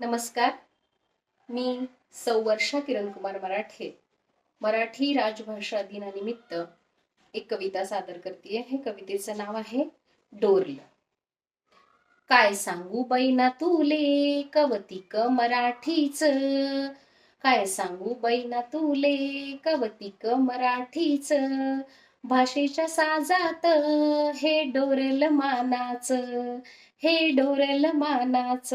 नमस्कार. मी सौ वर्षा किरण कुमार मराठे. मराठी राजभाषा दिनानिमित्त एक कविता सादर करते हे कवितेचं नाव आहे डोरल. काय सांगू बैना तुले कवतिक मराठीच? काय सांगू बैना तुले कवतिक मराठीच? भाषेच्या साजात हे डोरल मानाच. हे डोरल मानाच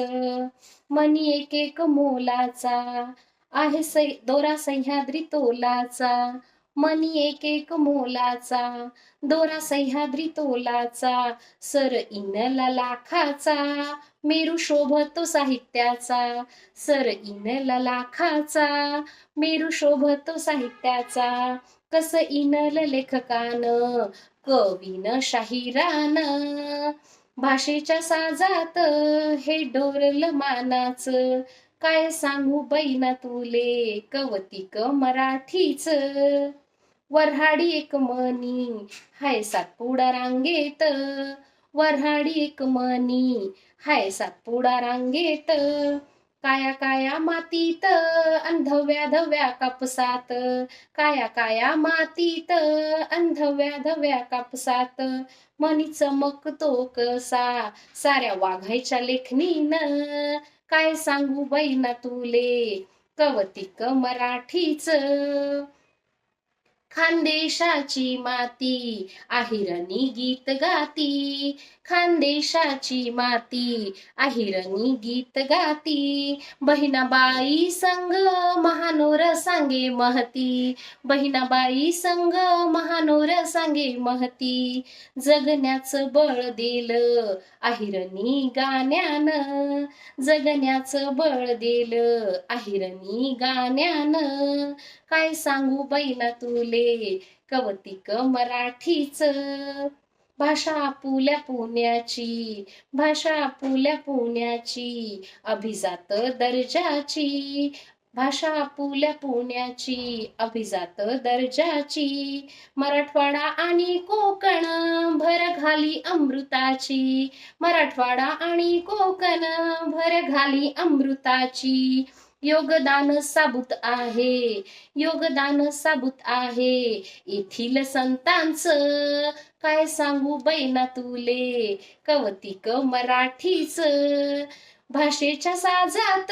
मनी एक एक मोलाचा आहे सै दोरा सह्याद्री तोलाचा. मनी एक एक मोलाचा दोरा सह्याद्री तोलाचा. सर इनला लाखाचा मेरू शोभतो साहित्याचा. सर इनला लाखाचा मेरू शोभतो साहित्याचा. कस इनल लेखकान कवीन शाहिरान. भाषेच्या साजात हे डोरल मानाच. काय सांगू बैना तुले कवतिक मराठीच. वऱ्हाडी एक मनी हाय सातपुडा रांगेत. वऱ्हाडी एक मनी हाय सातपुडा रांगेत. काया काया मातीत अंधव्या धव्या कापसात. काया काया मातीत अंधव्या धव्या कापसात. मनी चमकतो कसा साऱ्या वाघायच्या लेखनीन काय सांगू बैना तुले कवतिक मराठीच. खानदेशाची माती आहिरणी गीत गाती. खानदेशाची माती आहिरणी गीत गाती. बहिणाबाई संग महा सांगे महती. बहिणाबाई संग महानोर सांगे महती. जगण्याचं बळ दिल आहिरणी गाण्यान. जगण्याचं बळ दिल आहिरणी गाण्यान. काय सांगू बैना तुले? कवतिक मराठीच. भाषा आपुल्या पुण्याची. भाषा आपुल्या पुण्याची. अभिजात दर्जाची. भाषा आपुल्या पुण्याची अभिजात दर्जाची. मराठवाडा आणि कोकण भर घाली अमृताची. मराठवाडा आणि कोकण भर घाली अमृताची. योगदान साबूत आहे योगदान साबूत आहे. येथील संतांच काय सांगू बैना तुले? कवतिक मराठीच. भाषेच्या साजात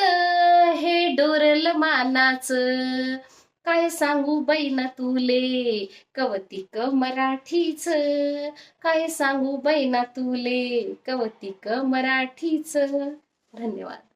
हे डोरल मानाच. काय सांगू बैना तुले? कवतिक मराठीच. काय सांगू बैना तुले? कवतिक मराठीच. धन्यवाद.